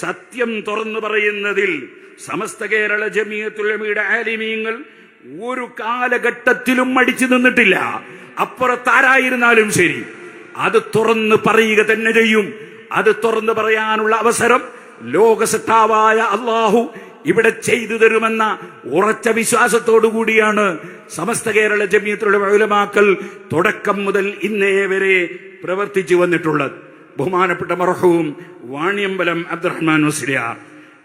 സത്യം തുറന്നു പറയുന്നതിൽ സമസ്ത കേരള ജമിയത്തുലമിയുടെ ആലിമീങ്ങൾ ഒരു കാലഘട്ടത്തിലും മടിച്ചു നിന്നിട്ടില്ല. അപ്പുറത്താരായിരുന്നാലും ശരി. അത് തുറന്ന് പറയുക തന്നെ ചെയ്യും. അത് തുറന്ന് പറയാനുള്ള അവസരം ലോകസത്താവായ അള്ളാഹു ഇവിടെ ചെയ്തു തരുമെന്ന ഉറച്ച വിശ്വാസത്തോടു കൂടിയാണ് സമസ്ത കേരള ജമീയത്തിലുള്ള ഉലമാക്കൾ തുടക്കം മുതൽ ഇന്നേ വരെ പ്രവർത്തിച്ചു വന്നിട്ടുള്ളത്. ബഹുമാനപ്പെട്ട മർഹവും വാണിയമ്പലം അബ്ദുറഹ്മാൻ മുസ്ലിയാർ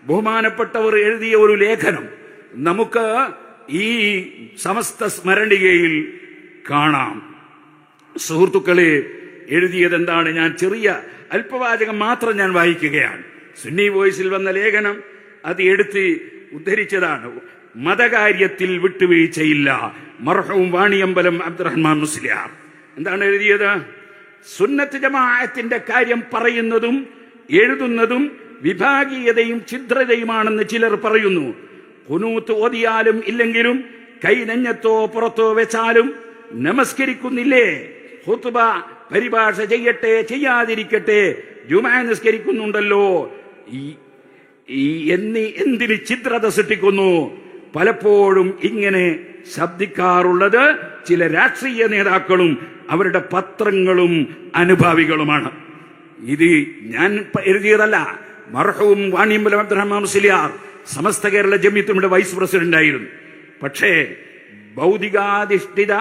ബഹുമാനപ്പെട്ടവർ എഴുതിയ ഒരു ലേഖനം നമുക്ക് ഈ സമസ്ത സ്മരണികയിൽ കാണാം. സുഹൃത്തുക്കളെ എഴുതിയത് എന്താണ് ഞാൻ ചെറിയ അല്പവാചകം മാത്രം ഞാൻ വായിക്കുകയാണ്. സുന്നി വോയിസിൽ വന്ന ലേഖനം അത് എടുത്ത് ഉദ്ധരിച്ചതാണ്. മതകാര്യത്തിൽ വിട്ടുവീഴ്ചയില്ല. മർഹവും വാണിയമ്പലം അബ്ദുറഹ്മാൻ മുസ്ലിയാർ എന്താണ് എഴുതിയത്? സുന്നത്ത് ജമാഅത്തിന്റെ കാര്യം പറയുന്നതും എഴുതുന്നതും വിഭാഗീയതയും ഛിദ്രതയുമാണെന്ന് ചിലർ പറയുന്നു. കുനൂത്ത് ഓതിയാലും ഇല്ലെങ്കിലും കൈ നെഞ്ഞത്തോ പുറത്തോ വെച്ചാലും നമസ്കരിക്കുന്നില്ലേ? ഹുത്തുബ പരിഭാഷ ചെയ്യട്ടെ ചെയ്യാതിരിക്കട്ടെ ജുമാ നിസ്കരിക്കുന്നുണ്ടല്ലോ. എന്നി എന്തിന് ചിത്രത സൃഷ്ടിക്കുന്നു? പലപ്പോഴും ഇങ്ങനെ ശബ്ദിക്കാറുള്ളത് ചില രാഷ്ട്രീയ നേതാക്കളും അവരുടെ പത്രങ്ങളും അനുഭാവികളുമാണ്. ഇത് ഞാൻ എഴുതിയതല്ല. മർഹവും വാണിയമ്പലം അബ്ദുറഹ്മാൻ മുസ്ലിയാർ സമസ്ത കേരള ജമിയത്തുയുടെ വൈസ് പ്രസിഡന്റ് ആയിരുന്നു പക്ഷേ ഭൗതികാധിഷ്ഠിത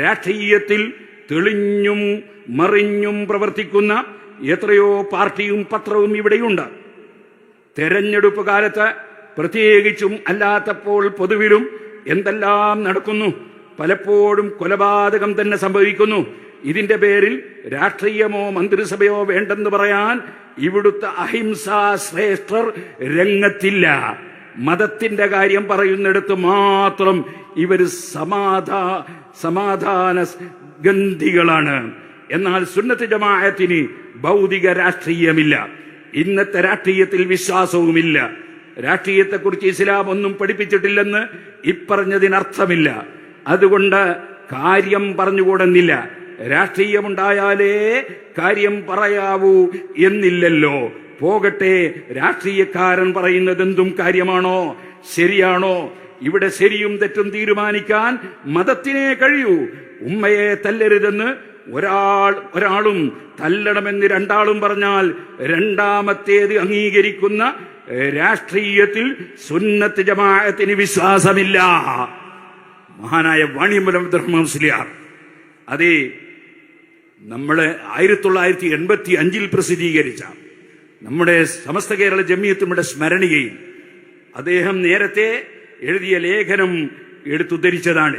രാഷ്ട്രീയത്തിൽ തെളിഞ്ഞും മറിഞ്ഞും പ്രവർത്തിക്കുന്ന എത്രയോ പാർട്ടിയും പത്രവും ഇവിടെയുണ്ട്. തെരഞ്ഞെടുപ്പ് കാലത്ത് പ്രത്യേകിച്ചും അല്ലാത്തപ്പോൾ പൊതുവിലും എന്തെല്ലാം നടക്കുന്നു? പലപ്പോഴും കൊലപാതകം തന്നെ സംഭവിക്കുന്നു. ഇതിന്റെ പേരിൽ രാഷ്ട്രീയമോ മന്ത്രിസഭയോ വേണ്ടെന്ന് പറയാൻ ഇവിടുത്തെ അഹിംസാ ശ്രേഷ്ഠർ രംഗത്തില്ല. മതത്തിന്റെ കാര്യം പറയുന്നിടത്ത് മാത്രം ഇവർ സമാധാ സമാധാന ഗന്ധികളാണ്. എന്നാൽ സുന്നത്ത് ജമാഅത്തിന് ഭൗതിക രാഷ്ട്രീയമില്ല. ഇന്നത്തെ രാഷ്ട്രീയത്തിൽ വിശ്വാസവുമില്ല. രാഷ്ട്രീയത്തെക്കുറിച്ച് ഇസ്ലാം ഒന്നും പഠിപ്പിച്ചിട്ടില്ലെന്ന് ഇപ്പറഞ്ഞതിനർത്ഥമില്ല. അതുകൊണ്ട് കാര്യം പറഞ്ഞുകൂടുന്നില്ല. രാഷ്ട്രീയമുണ്ടായാലേ കാര്യം പറയാവൂ എന്നില്ലല്ലോ. പോകട്ടെ രാഷ്ട്രീയക്കാരൻ പറയുന്നത് എന്തും കാര്യമാണോ? ശരിയാണോ? ഇവിടെ ശരിയും തെറ്റും തീരുമാനിക്കാൻ മതത്തിനെ കഴിയൂ. ഉമ്മയെ തല്ലരുതെന്ന് ഒരാൾ ഒരാളും തല്ലണമെന്ന് രണ്ടാളും പറഞ്ഞാൽ രണ്ടാമത്തേത് അംഗീകരിക്കുന്ന രാഷ്ട്രീയത്തിൽ സുന്നത്ത് ജമാഅത്തിന് വിശ്വാസമില്ല. മഹാനായ വാണിയമ്പലം അബ്ദുറഹ്മാൻ മുസ്ലിയാർ അതേ നമ്മളെ ആയിരത്തി തൊള്ളായിരത്തി എൺപത്തി അഞ്ചിൽ പ്രസിദ്ധീകരിച്ച നമ്മുടെ സമസ്ത കേരള ജമിയത്തുമ്മയുടെ സ്മരണികയിൽ അദ്ദേഹം നേരത്തെ എഴുതിയ ലേഖനം എടുത്തുദ്ധരിച്ചതാണ്.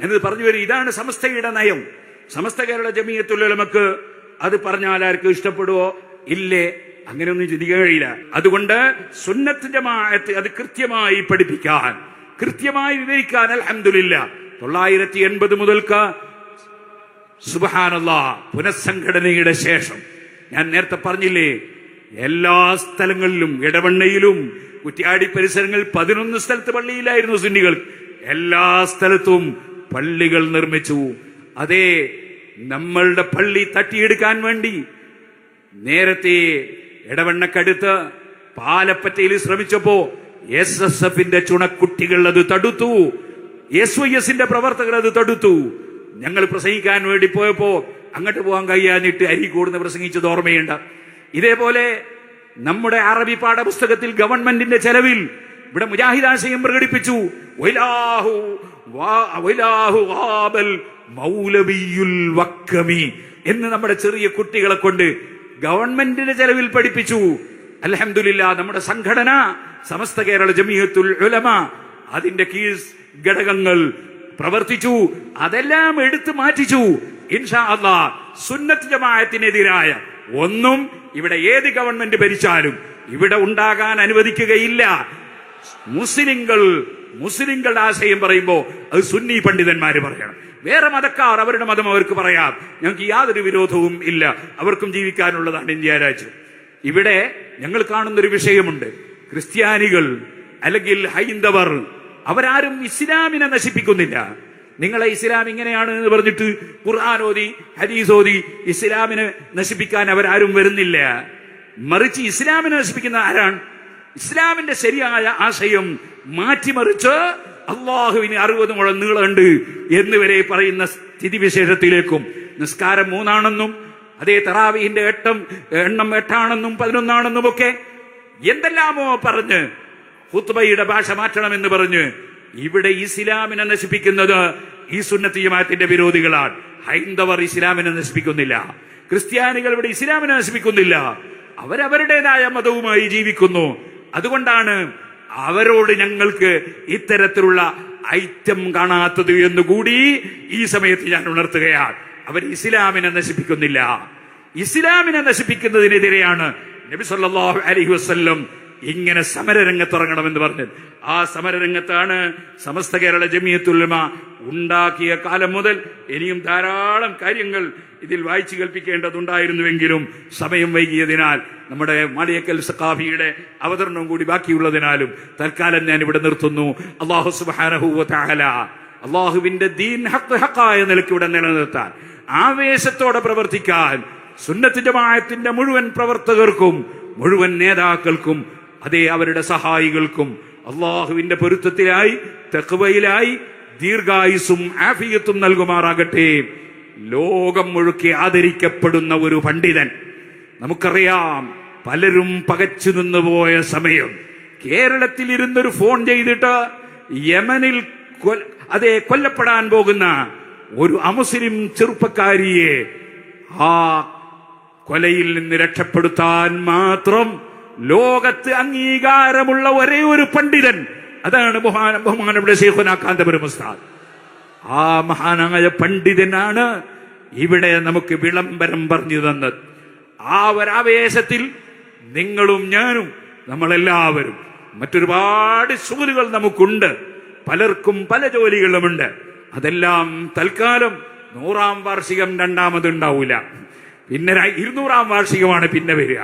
ഞാനിത് പറഞ്ഞു വരും ഇതാണ് സമസ്തയുടെ നയം. സമസ്ത കേരള ജമിയത്തുള്ളമക്ക് അത് പറഞ്ഞാൽ ആർക്കും ഇഷ്ടപ്പെടുവോ? ഇല്ലേ? അങ്ങനെയൊന്നും ചിന്തിക്കാൻ കഴിയില്ല. അതുകൊണ്ട് സുന്നത്തിന്റെ ജമാഅത്ത് അത് കൃത്യമായി പഠിപ്പിക്കാൻ കൃത്യമായി വിവരിക്കാൻ അലഹമില്ല തൊള്ളായിരത്തി എൺപത് മുതൽക്ക് സുബഹാനല്ല പുനഃസംഘടനയുടെ ശേഷം. ഞാൻ നേരത്തെ പറഞ്ഞില്ലേ എല്ലാ സ്ഥലങ്ങളിലും ഇടവണ്ണയിലും കുറ്റിയാടി പരിസരങ്ങളിൽ പതിനൊന്ന് സ്ഥലത്ത് പള്ളിയിലായിരുന്നു സുന്നികൾ. എല്ലാ സ്ഥലത്തും പള്ളികൾ നിർമ്മിച്ചു. അതേ നമ്മളുടെ പള്ളി തട്ടിയെടുക്കാൻ വേണ്ടി നേരത്തെ ഇടവണ്ണക്കടുത്ത് പാലപ്പറ്റയിൽ ശ്രമിച്ചപ്പോ എസ് എസ് എഫിന്റെ ചുണക്കുട്ടികൾ അത് തടുത്തു. എസ് വൈ എസിന്റെ പ്രവർത്തകർ അത് തടുത്തു. ഞങ്ങൾ പ്രസംഗിക്കാൻ വേണ്ടി പോയപ്പോ അങ്ങോട്ട് പോകാൻ കഴിയാന്നിട്ട് അരി കൂടുന്ന പ്രസംഗിച്ചത് ഓർമ്മയുണ്ട്. ഇതേപോലെ നമ്മുടെ അറബി പാഠപുസ്തകത്തിൽ ഗവൺമെന്റിന്റെ ചെലവിൽ ഇവിടെ മുജാഹിദാശയം പ്രകടിപ്പിച്ചു. എന്ന് നമ്മുടെ ചെറിയ കുട്ടികളെ കൊണ്ട് ഗവൺമെന്റിന്റെ ചെലവിൽ പഠിപ്പിച്ചു. അലഹമില്ല നമ്മുടെ സംഘടന സമസ്ത കേരള ജമിയത്തുൽ ഉലമ. അതിന്റെ കീഴ് ഘടകങ്ങൾ പ്രവർത്തിച്ചു. അതെല്ലാം എടുത്തു മാറ്റിച്ചു. ഇൻഷാ അള്ളാ സുന്നത്ത് ജമായത്തിനെതിരായ ഒന്നും ഇവിടെ ഏത് ഗവൺമെന്റ് ഭരിച്ചാലും ഇവിടെ ഉണ്ടാകാൻ അനുവദിക്കുകയില്ല. മുസ്ലിങ്ങൾ മുസ്ലിങ്ങളുടെ ആശയം പറയുമ്പോ അത് സുന്നി പണ്ഡിതന്മാര് പറയണം. വേറെ മതക്കാർ അവരുടെ മതം അവർക്ക് പറയാം. ഞങ്ങൾക്ക് യാതൊരു വിരോധവും ഇല്ല. അവർക്കും ജീവിക്കാനുള്ളതാണ് ഇന്ത്യ രാജ്യം. ഇവിടെ ഞങ്ങൾ കാണുന്നൊരു വിഷയമുണ്ട്. ക്രിസ്ത്യാനികൾ അല്ലെങ്കിൽ ഹൈന്ദവർ അവരാരും ഇസ്ലാമിനെ നശിപ്പിക്കുന്നില്ല. നിങ്ങളെ ഇസ്ലാം ഇങ്ങനെയാണ് എന്ന് പറഞ്ഞിട്ട് ഖുർആൻ ഓതി ഹദീസ് ഓതി ഇസ്ലാമിനെ നശിപ്പിക്കാൻ അവരാരും വരുന്നില്ല. മറിച്ച് ഇസ്ലാമിനെ നശിപ്പിക്കുന്ന ആരാണ്? ഇസ്ലാമിന്റെ ശരിയായ ആശയം മാറ്റിമറിച്ച് അള്ളാഹുവിന് അറുപത് മുഴം നീളമുണ്ട് എന്നിവരെ പറയുന്ന സ്ഥിതിവിശേഷത്തിലേക്കും നിസ്കാരം മൂന്നാണെന്നും അതേ തറാവിന്റെ എട്ടം എണ്ണം എട്ടാണെന്നും പതിനൊന്നാണെന്നും ഒക്കെ എന്തെല്ലാമോ പറഞ്ഞ് ഹുത്ബയുടെ ഭാഷ മാറ്റണമെന്ന് പറഞ്ഞ് ഇവിടെ ഇസ്ലാമിനെ നശിപ്പിക്കുന്നത് ഈ സുന്നത്തി ജമാഅത്തിന്റെ വിരോധികളാണ്. ഹൈന്ദവർ ഇസ്ലാമിനെ നശിപ്പിക്കുന്നില്ല. ക്രിസ്ത്യാനികൾ ഇവിടെ ഇസ്ലാമിനെ നശിപ്പിക്കുന്നില്ല. അവരവരുടേതായ മതവുമായി ജീവിക്കുന്നു. അതുകൊണ്ടാണ് അവരോട് ഞങ്ങൾക്ക് ഇത്തരത്തിലുള്ള ഐറ്റം കാണാത്തത് എന്നുകൂടി ഈ സമയത്ത് ഞാൻ ഉണർത്തുകയാണ്. അവർ ഇസ്ലാമിനെ നശിപ്പിക്കുന്നില്ല. ഇസ്ലാമിനെ നശിപ്പിക്കുന്നതിനെതിരെയാണ് നബി സല്ലല്ലാഹു അലൈഹി വസല്ലം ഇങ്ങനെ സമരരംഗത്തിറങ്ങണമെന്ന് പറഞ്ഞു. ആ സമരരംഗത്താണ് സമസ്ത കേരള ജമിയത്തുൽമ ഉണ്ടാക്കിയ കാലം മുതൽ ഇനിയും ധാരാളം കാര്യങ്ങൾ ഇതിൽ വായിച്ചു കേൾപ്പിക്കേണ്ടതുണ്ടായിരുന്നുവെങ്കിലും സമയം വൈകിയതിനാൽ നമ്മുടെ മാളിയക്കൽ സഖാഫിയുടെ അവതരണവും കൂടി ബാക്കിയുള്ളതിനാലും തൽക്കാലം ഞാൻ ഇവിടെ നിർത്തുന്നു. അള്ളാഹു സുബാനഹുവ താഹല അള്ളാഹുവിന്റെ ദീൻ ഹക്ക് ഹക്കായ നിലയ്ക്ക് ഇവിടെ നിലനിർത്താൻ ആവേശത്തോടെ പ്രവർത്തിക്കാൻ സുന്നത്തിന്റെ മായത്തിന്റെ മുഴുവൻ പ്രവർത്തകർക്കും മുഴുവൻ നേതാക്കൾക്കും അതേ അവരുടെ സഹായികൾക്കും അള്ളാഹുവിന്റെ പൊരുത്തത്തിലായി തെക്കുവയിലായി ദീർഘായുസും ആഫിയത്തും നൽകുമാറാകട്ടെ. ലോകം മുഴുക്കി ആദരിക്കപ്പെടുന്ന ഒരു പണ്ഡിതൻ. നമുക്കറിയാം പലരും പകച്ചു നിന്നുപോയ സമയം. കേരളത്തിൽ ഇരുന്നൊരു ഫോൺ ചെയ്തിട്ട് യമനിൽ അതെ കൊല്ലപ്പെടാൻ പോകുന്ന ഒരു അമുസ്ലിം ചെറുപ്പക്കാരിയെ ആ കൊലയിൽ നിന്ന് രക്ഷപ്പെടുത്താൻ മാത്രം ലോകത്ത് അംഗീകാരമുള്ള ഒരേ ഒരു പണ്ഡിതൻ. അതാണ് ബഹുമാന ബഹുമാനയുടെ ശേഖുന കാന്തപുരം ഉസ്താദ്. ആ മഹാനായ പണ്ഡിതനാണ് ഇവിടെ നമുക്ക് വിളംബരം പറഞ്ഞു തന്നത്. ആ ഒരാവേശത്തിൽ നിങ്ങളും ഞാനും നമ്മളെല്ലാവരും മറ്റൊരുപാട് സുഹൃത്തുക്കൾ നമുക്കുണ്ട്. പലർക്കും പല ജോലികളുമുണ്ട്. അതെല്ലാം തൽക്കാലം നൂറാം വാർഷികം രണ്ടാമതുണ്ടാവൂല. പിന്നെ ര- ഇരുന്നൂറാം വാർഷികമാണ് പിന്നെ വരിക.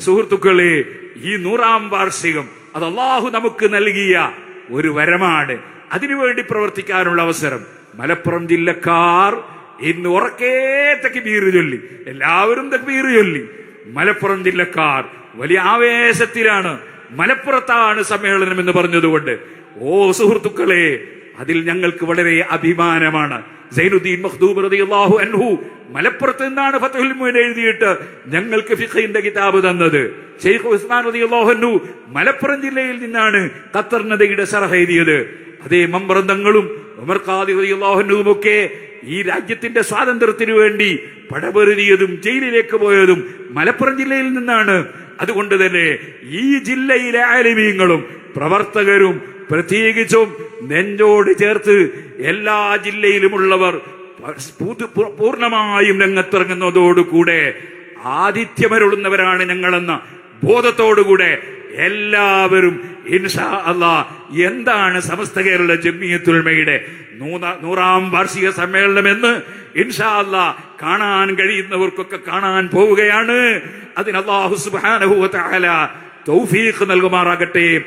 സുഹൃത്തുക്കളെ ഈ നൂറാം വാർഷികം അത് അള്ളാഹു നമുക്ക് നൽകിയ ഒരു വരമാണ്. അതിനുവേണ്ടി പ്രവർത്തിക്കാനുള്ള അവസരം. മലപ്പുറം ജില്ലക്കാർ ഇന്ന് ഉറക്കേ തക്ബീർ ചൊല്ലി. എല്ലാവരും തക്ബീർ ചൊല്ലി. മലപ്പുറം ജില്ലക്കാർ വലിയ ആവേശത്തിലാണ്. മലപ്പുറത്താണ് സമ്മേളനം എന്ന് പറഞ്ഞതുകൊണ്ട് ഓ സുഹൃത്തുക്കളെ അതിൽ ഞങ്ങൾക്ക് വളരെ അഭിമാനമാണ്. സൈനുദ്ദീൻ മഖ്ദൂബ് റളിയല്ലാഹു അൻഹു മലപ്പുറത്ത് നിന്നാണ് ഫത്തുൽ മുൻ എഴുതിയിട്ട് ഞങ്ങൾക്ക് ഫിഖിന്റെ കിതാബ് തന്നത്. ഷെയ്ഖ് ഉസ്മാൻ റളിയല്ലാഹു അൻഹു മലപ്പുറം ജില്ലയിൽ നിന്നാണ് ഖത്തർ നദയുടെ സറഹ എഴുതിയത്. അതേ മമ്പ്രന്തങ്ങളും ഉമർ ഖാദി റളിയല്ലാഹു അൻഹു ഒക്കെ ഈ രാജ്യത്തിന്റെ സ്വാതന്ത്ര്യത്തിനു വേണ്ടി പടപെറുതിയതും ജയിലിലേക്ക് പോയതും മലപ്പുറം ജില്ലയിൽ നിന്നാണ്. അതുകൊണ്ട് തന്നെ ഈ ജില്ലയിലെ ആലിമീങ്ങളും പ്രവർത്തകരും പ്രത്യേകിച്ചും നെഞ്ചോട് ചേർത്ത് എല്ലാ ജില്ലയിലുമുള്ളവർ പൂർണ- പൂർണമായും രംഗത്തിറങ്ങുന്നതോടുകൂടെ ആതിഥ്യമരുളുന്നവരാണ് ഞങ്ങളെന്ന ബോധത്തോടുകൂടെ എല്ലാവരും ഇൻഷാ അള്ളാ എന്താണ് സമസ്ത കേരള ജമ്മിയത്തുൽമയുടെ നൂറാം വാർഷിക സമ്മേളനം എന്ന് ഇൻഷാ അള്ളാ കാണാൻ കഴിയുന്നവർക്കൊക്കെ കാണാൻ പോവുകയാണ്. അതിന് തൗഫീഖ് നൽകുമാറാകട്ടെ.